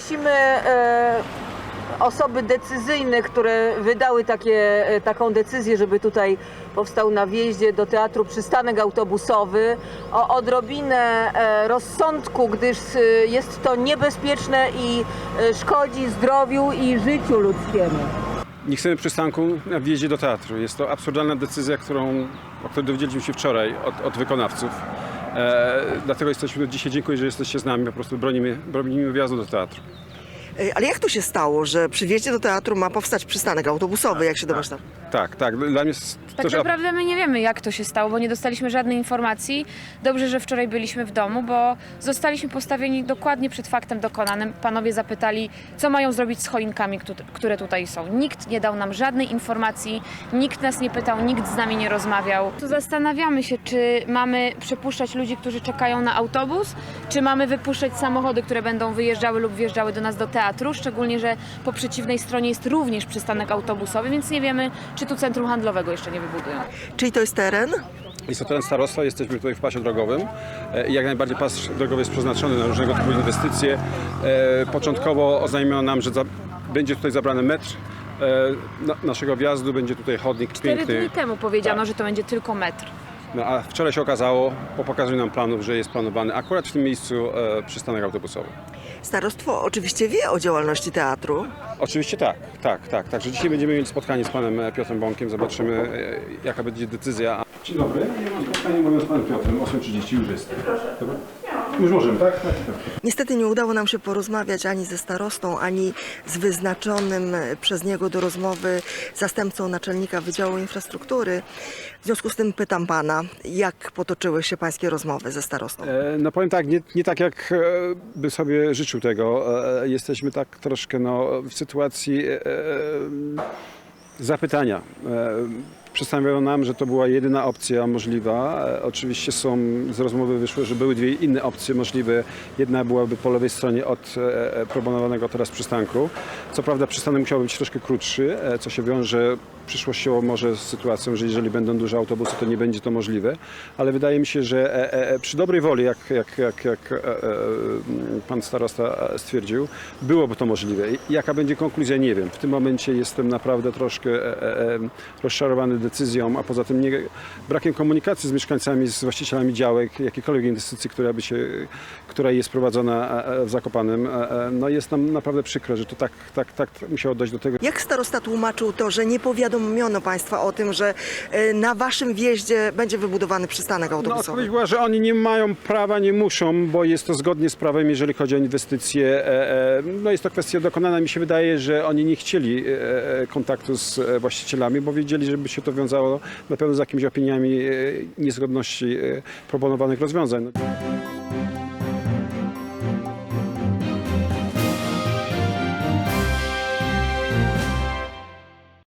Prosimy e, osoby decyzyjne, które wydały takie, e, taką decyzję, żeby tutaj powstał na wjeździe do teatru przystanek autobusowy, o odrobinę e, rozsądku, gdyż jest to niebezpieczne i szkodzi zdrowiu i życiu ludzkiemu. Nie chcemy przystanku na wjeździe do teatru. Jest to absurdalna decyzja, którą, o której dowiedzieliśmy się wczoraj od, od wykonawców. E, dlatego jesteśmy dzisiaj. Dziękuję, że jesteście z nami. Po prostu bronimy, bronimy wjazdu do teatru. Ej, Ale jak to się stało, że przy wjeździe do teatru ma powstać przystanek autobusowy, jak się domyślam? Tak, tak. Dla mnie jest Tak też naprawdę my nie wiemy, jak to się stało, bo nie dostaliśmy żadnej informacji. Dobrze, że wczoraj byliśmy w domu, bo zostaliśmy postawieni dokładnie przed faktem dokonanym. Panowie zapytali, co mają zrobić z choinkami, któ- które tutaj są. Nikt nie dał nam żadnej informacji, nikt nas nie pytał, nikt z nami nie rozmawiał. Tu zastanawiamy się, czy mamy przepuszczać ludzi, którzy czekają na autobus, czy mamy wypuszczać samochody, które będą wyjeżdżały lub wjeżdżały do nas do teatru, szczególnie, że po przeciwnej stronie jest również przystanek autobusowy, więc nie wiemy, czy tu centrum handlowego jeszcze nie wybudują. Czyli to jest teren? Jest to teren starostwa, jesteśmy tutaj w pasie drogowym. E, i Jak najbardziej pas drogowy jest przeznaczony na różnego typu inwestycje. E, Początkowo oznajmiono nam, że będzie tutaj zabrany metr e, na, naszego wjazdu, będzie tutaj chodnik Cztery piękny. dni temu powiedziano, Tak. że to będzie tylko metr. No, a wczoraj się okazało, po pokazaniu nam planów, że jest planowany akurat w tym miejscu e, przystanek autobusowy. Starostwo oczywiście wie o działalności teatru. Oczywiście tak, tak, tak. Także dzisiaj będziemy mieli spotkanie z panem e, Piotrem Bąkiem, zobaczymy e, jaka będzie decyzja. Dzień dobry, ja mam spotkanie mówię z panem Piotrem, 8.30 już jest. Dobra? Już możemy, tak? Tak, tak. Niestety nie udało nam się porozmawiać ani ze starostą, ani z wyznaczonym przez niego do rozmowy zastępcą naczelnika Wydziału Infrastruktury. W związku z tym pytam pana, jak potoczyły się pańskie rozmowy ze starostą? E, No powiem tak, nie, nie tak jak e, by sobie życzył tego. E, Jesteśmy tak troszkę no, w sytuacji e, e, zapytania. E, Przedstawiono nam, że to była jedyna opcja możliwa. E, Oczywiście są, z rozmowy wyszło, że były dwie inne opcje możliwe. Jedna byłaby po lewej stronie od e, e, proponowanego teraz przystanku. Co prawda przystanek musiał być troszkę krótszy, co się wiąże przyszłościowo może z sytuacją, że jeżeli będą duże autobusy, to nie będzie to możliwe, ale wydaje mi się, że przy dobrej woli, jak, jak, jak, jak pan starosta stwierdził, byłoby to możliwe. Jaka będzie konkluzja, nie wiem. W tym momencie jestem naprawdę troszkę rozczarowany decyzją, a poza tym nie, brakiem komunikacji z mieszkańcami, z właścicielami działek, jakiejkolwiek inwestycji, która, by się, która jest prowadzona e, e, w Zakopanem. E, No jest nam naprawdę przykro, że to tak, tak, tak musiało dojść do tego. Jak starosta tłumaczył to, że nie powiadomiono państwa o tym, że na waszym wjeździe będzie wybudowany przystanek No, autobusowy? odpowiedź była, że oni nie mają prawa, nie muszą, bo jest to zgodnie z prawem, jeżeli chodzi o inwestycje. No jest to kwestia dokonana. Mi się wydaje, że oni nie chcieli kontaktu z właścicielami, bo wiedzieli, żeby się to wiązało na pewno z jakimiś opiniami e, niezgodności e, proponowanych rozwiązań. No.